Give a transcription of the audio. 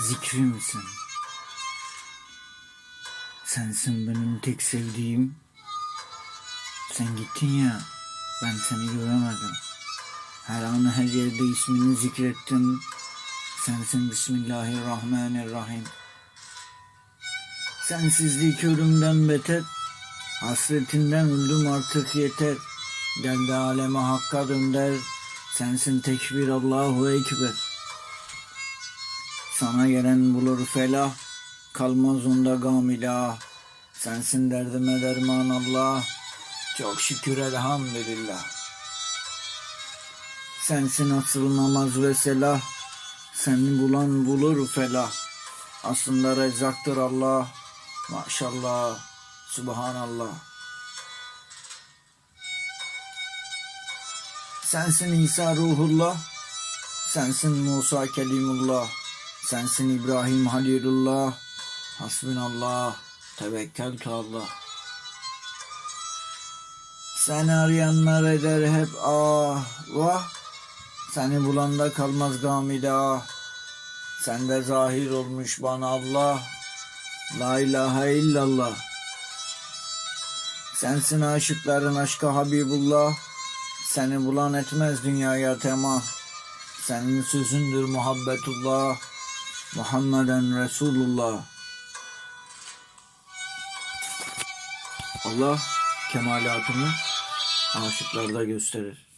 zikrimsin. Sensin benim tek sevdiğim. Sen gittin ya, ben seni göremedim. Her an her yerde ismini zikrettim. Sensin Bismillahirrahmanirrahim. Sensizlik ölümden beter. Hasretinden öldüm artık yeter. Geldi aleme hakka dönder. Sensin tekbir Allahu Ekber. Sana gelen bulur felah. Kalmaz onda gam ilah. Sensin derdime derman Allah. Çok şükür elhamdülillah. Sensin asıl namaz ve selah. Seni bulan bulur felah. Aslında rezzaktır Allah. Maşallah. Subhanallah. Sensin İsa Ruhullah. Sensin Musa Kelimullah. Sensin İbrahim Halilullah. Hasbinallah. Tevekkeltu Allah. Seni arayanlar eder hep ah vah. Seni bulanda kalmaz gamide ah. Sende zahir olmuş bana Allah. La ilahe illallah. Sensin aşıkların aşkı Habibullah. Seni bulan etmez dünyaya temah. Senin sözündür muhabbetullah. Muhammeden Resulullah. Allah kemalatını aşıklarda gösterir.